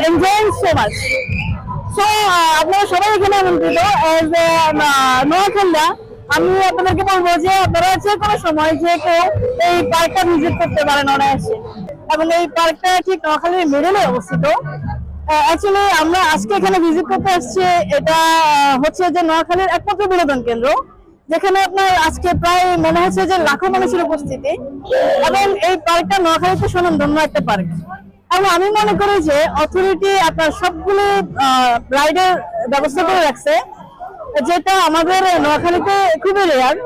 so much. So, uh, আপনারা সবাই এখানে আমন্ত্রিত। As a নোয়াখালীরা আমি আপনাদেরকে বলব যে আপনারা যে কোনো সময় যে কেউ এই পার্কটা ভিজিট করতে পারেন অনায়াসে। এবং এই পার্কটা ঠিক নোয়াখালীর মিডলে অবস্থিত। অ্যাকচুয়ালি আমরা আজকে এখানে ভিজিট করতে আসছি এটা হচ্ছে যে নোয়াখালীর একমাত্র বিনোদন কেন্দ্র যেখানে আপনার আজকে প্রায় মনে হচ্ছে যে লাখো মানুষের উপস্থিতি। এবং এই পার্কটা নোয়াখালীতে সুনামধন্য একটা পার্ক আমি মনে করি যে অথরিটি আপনার সবগুলো রাইডের ব্যবস্থা করে রাখছে। যেটা আমাদের নোয়াখালীতে খুবই রেয়ার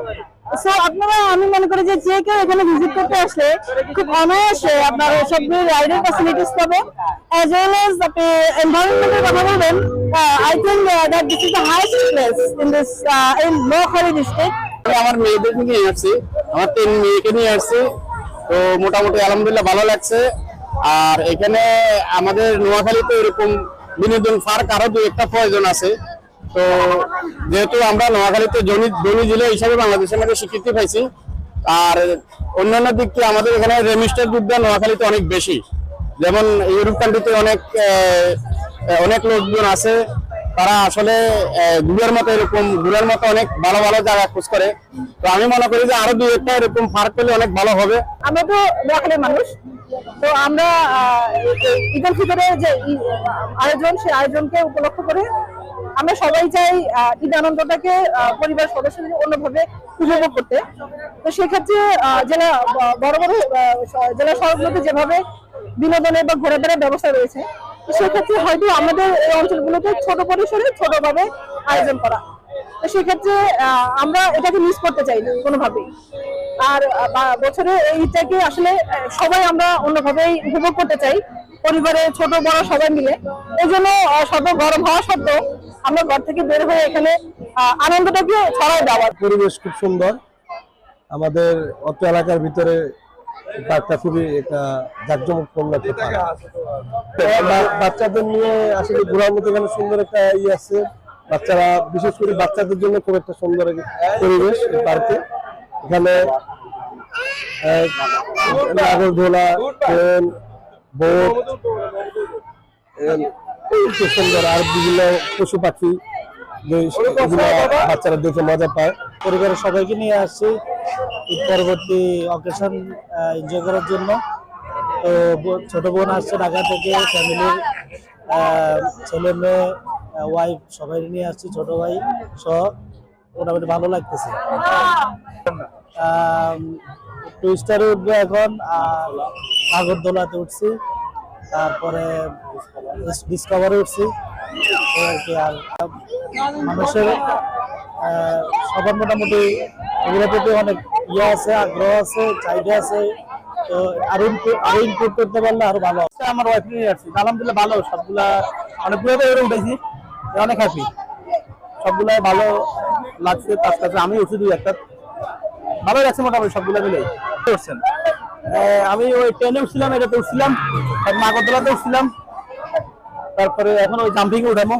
সো আপনারা, আমি মনে করি যে যে কেউ এখানে ভিজিট করতে আসলে খুব অনায়াসে আপনার সবগুলো রাইডের ফ্যাসিলিটিস পাবে। অ্যাজ ওয়েল এজ আপনি এনভায়রনমেন্টের কথা বলবেন I think that this is the highest place in this in Noakhali district আমি আমার মেয়েদের নিয়ে আসছি। আমার তিন মেয়েকে নিয়ে আসছি। তো মোটামুটি আলহামদুলিল্লাহ ভালো লাগছে। আর এখানে আমাদের নোয়াখালীতে এরকম বিনোদন পার্ক আরও দু একটা প্রয়োজন আছে। তো যেহেতু আমরা নোয়াখালীতে জমি ধনী জেলা হিসাবে বাংলাদেশের মধ্যে স্বীকৃতি পাইছি। আর অন্যান্য দিক থেকে আমাদের এখানে রেমিস্টার বিদ্যা নোয়াখালীতে অনেক বেশি। যেমন ইউরোপ কান্ট্রিতে অনেক অনেক লোকজন আছে। তারা আসলে আহ, মতো এরকম ঘুরের মতো অনেক ভালো ভালো জায়গা খোঁজ করে। তো আমি মনে করি যে আরও দুই একটা এরকম পার্ক পেলে অনেক ভালো হবে। আমরা তো নোয়াখালীর মানুষ। তো আমরা ঈদের ভিতরে যে আয়োজন সেই আয়োজনকে উপলক্ষ করে আমরা সবাই চাই ঈদ আনন্দটাকে পরিবার সদস্যদের অন্যভাবে উপভোগ করতে। তো সেক্ষেত্রে জেলা বড় বড় স- জেলা শহরগুলোতে যেভাবে বিনোদনের বা ঘোরাফেরার ব্যবস্থা রয়েছে সেক্ষেত্রে হয়তো আমাদের এই অঞ্চলগুলোতে ছোট পরিসরে ছোটভাবে আয়োজন করা। তো সেক্ষেত্রে আমরা এটাকে মিস করতে চাই না কোনোভাবেই। আর বছরে এই ঈদটাকে আসলে সবাই আমরা অন্যভাবেই উপভোগ করতে চাই। পরিবারে ছোট, বড় সবাই মিলে। এই জন্য শত গরম হওয়া সত্ত্বেও আমরা ঘর থেকে বের হয়ে এখানে আনন্দটাকে ছড়াই দেওয়ার পরিবেশ খুব সুন্দর। আমাদের অত এলাকার ভিতরে পার্কটা খুবই একটা জাঁকজমকপূর্ণ একটা পার্ক বাচ্চাদের নিয়ে আসলে ঘোরার মতো এখানে সুন্দর একটা ইয়ে আছে। বাচ্চারা, বিশেষ করে বাচ্চাদের জন্য খুব একটা সুন্দর পরিবেশ এই পার্কে। এখানে নাগরদোলা ট্রেন, বোট সুন্দর, আর বিভিন্ন পশু পাখি বাচ্চারা দেখে মজা পায়। পরিবারের সবাইকে নিয়ে আসছি। পরবর্তী অকেশন এনজয় করার জন্য। তো ছোট বোন আসছে ঢাকা থেকে ফ্যামিলির ছেলে মেয়ে ওয়াইফ সবাই নিয়ে আসছি, ছোট ভাই সহ। মোটামুটি ভালো লাগতেছে। টুইস্টারে উঠবে এখন, আর আগরদোলাতে উঠছি। তারপরে ডিসকভারে উঠছি। আর মানুষের সবার মোটামুটি এগুলোর প্রতি অনেক ইয়ে আছে, আগ্রহ আছে, চাহিদা আছে। করতে পারলে ভালো হবে। আমার সবগুলা ভালো লাগছে আমি আমি ওই ট্রেনে উঠছিলাম, এটাতে উঠছিলাম। নাগরদোলাতে উঠছিলাম। তারপরে এখন ওই জাম্পিং উঠামো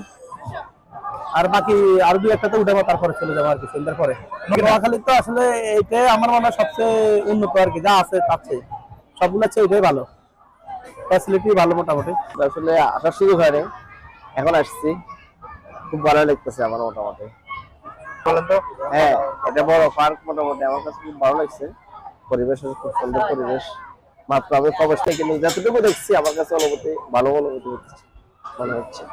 আর বাকি আর দুই একটাতে উঠাবো তারপরে চলে যাব আর কি সন্ধ্যার পরে। নোয়াখালী তো আসলে এইটাই আমার মনে হয় সবচেয়ে উন্নত আর কি যা আছে তার চেয়ে। সবগুলো চেয়ে এটাই ভালো। ফ্যাসিলিটি ভালো মোটামুটি। আসলে আসার সুযোগ হয়নি এখন আসছি। খুব ভালো লাগতেছে আমার মোটামুটি। হ্যাঁ এটা বড় পার্ক মোটামুটি আমার কাছে খুব ভালো লাগছে। পরিবেশ খুব সুন্দর পরিবেশ। মাত্র আমি থেকে কিন্তু যতটুকু দেখছি আমার কাছে অনুভূতি ভালো অনুভূতি হচ্ছে। মনে হচ্ছে।